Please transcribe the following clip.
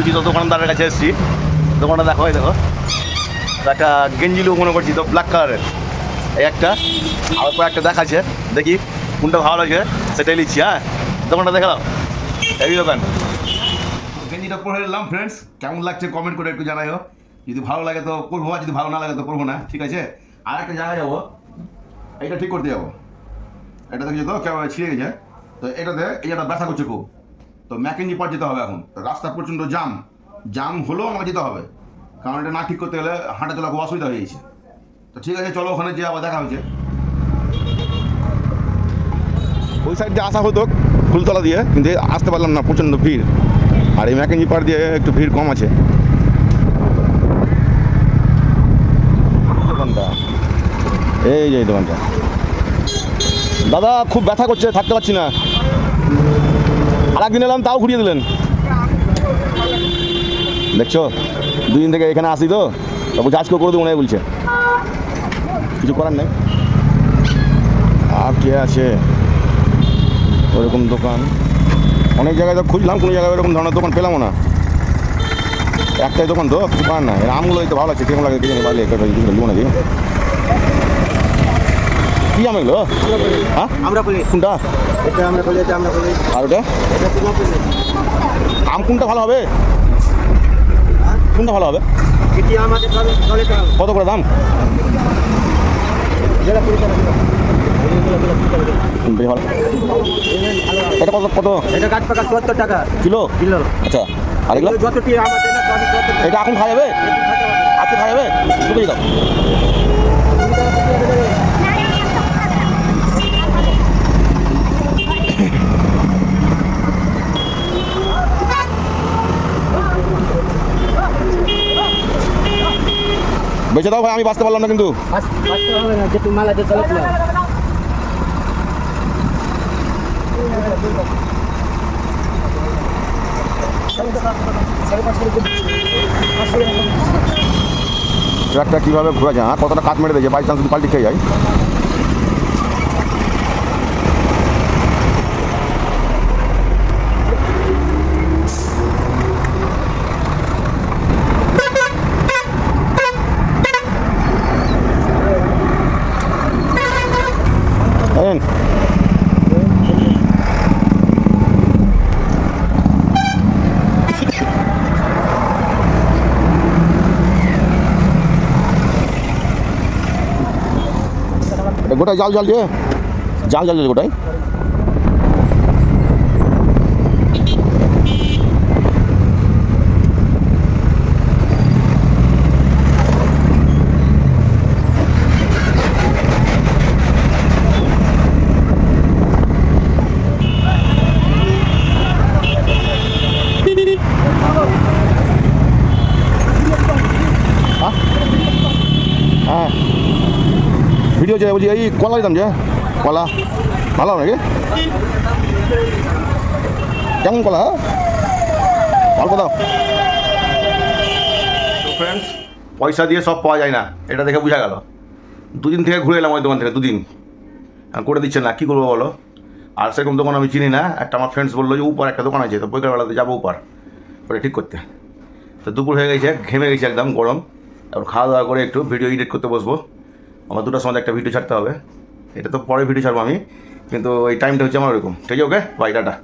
পরিচিত দোকানদারের কাছে এসেছি। দোকানটা দেখো দেখো। একটা গেঞ্জি লোক মনে করছি, তো ব্ল্যাক কালারের এই একটা। আর পর একটা দেখাচ্ছে। দেখি কোনটা ভালো লাগে সেটাই নিচ্ছি হ্যাঁ। দোকানটা দেখে দাও এই দোকান। গেঞ্জিটা পরে এলাম ফ্রেন্ডস কেমন লাগছে কমেন্ট করে একটু জানাইও। যদি ভালো লাগে তো করব আর যদি ভালো না লাগে তো করব না, ঠিক আছে? আর একটা জায়গায় যাব। এইটা ঠিক করতে যাব। এটা দেখছি তো? ছিঁড়ে গেছে। তো এটাতে একটা ব্যথা করছে খুব। তো ম্যাকেঞ্জি পার যেতে হবে এখন। রাস্তা প্রচণ্ড জাম জাম হলেও আমাকে যেতে হবে। কারণ এটা না ঠিক করতে গেলে হাঁটা চলা খুব অসুবিধা হয়ে গেছে তো ঠিক আছে, চলো ওখানে যে আবার দেখা হয়েছে ওই সাইড দিয়ে আসা হতো ফুলতলা দিয়ে, কিন্তু আসতে পারলাম না, প্রচণ্ড ভিড়। আর এই ম্যাকেঞ্জি পার দিয়ে একটু ভিড় কম আছে। দোকানটা। এই যে দোকানটা। দাদা, খুব ব্যথা করছে, থাকতে পারছি না। একদিন এলাম, তাও ঘুরিয়ে দিলেন। দেখছ? দুদিন থেকে এখানে আসি তো। তবু আজকেও করে দেবো না বলছে। কিছু করার নেই। আর কে আছে? ওরকম দোকান। অনেক জায়গায় তো খুঁজলাম, কোনো জায়গায় ওরকম ধরনের দোকান পেলামও না। একটাই দোকান তো কিছু দোকান না আমগুলো তো ভালো লাগছে কেমন লাগে কে জানি ভালো লিখব নাকি? কি আম এগুলো? হ্যাঁ? আমরা বলি কোনটা? এটা আমরা বলি এটা আমরা বলি আর ওটা? আম কোনটা ভালো হবে? কোনটা ভালো হবে? কত করে দাম? এটা কত কত? এটা গাছ পাকা চুয়াত্তর টাকা। কিলো? কিলো। আচ্ছা আর এগুলো। এটা এখন খাওয়া যাবে? আজকে খাওয়া যাবে? দাও। বেঁচে দাও ভাই, আমি বাঁচতে পারলাম না কিন্তু। ট্রাকটা কীভাবে ঘুরে যায়? কতটা কাত মেরে দিয়েছে? বাই চান্স পাল্টি খেয়ে যায় এই নিন। এটা গোটায় জাল জাল দিয়ে জাল জাল দিয়ে গোটায় ভিডিও যে বলছি, এই কলা দিতাম যে, কলা। ভালো নাকি? কেমন কলা অল্প দাও। ফ্রেন্ডস পয়সা দিয়ে সব পাওয়া যায় না, এটা দেখে বোঝা গেল। দুদিন থেকে ঘুরে এলাম ওই দোকান থেকে, দুদিন। আর করে দিচ্ছে না, কী করব বলো? আর সেরকম দোকান আমি চিনি না, একটা আমার ফ্রেন্ডস বলল যে, উপর একটা দোকান আছে, তো বৈকালবেলাতে যাব উপর। ওটা ঠিক করতে। তো দুপুর হয়ে গেছে, ঘেমে গেছে একদম, গরম। এখন খাওয়া দাওয়া করে একটু ভিডিও এডিট করতে বসবো। আমার দুটোর সময় একটা ভিডিও ছাড়তে হবে। এটা তো পরে ভিডিও ছাড়বো আমি, কিন্তু ওই টাইমটা হচ্ছে আমার ওরকম। ঠিক আছে ওকে বাই টাটা।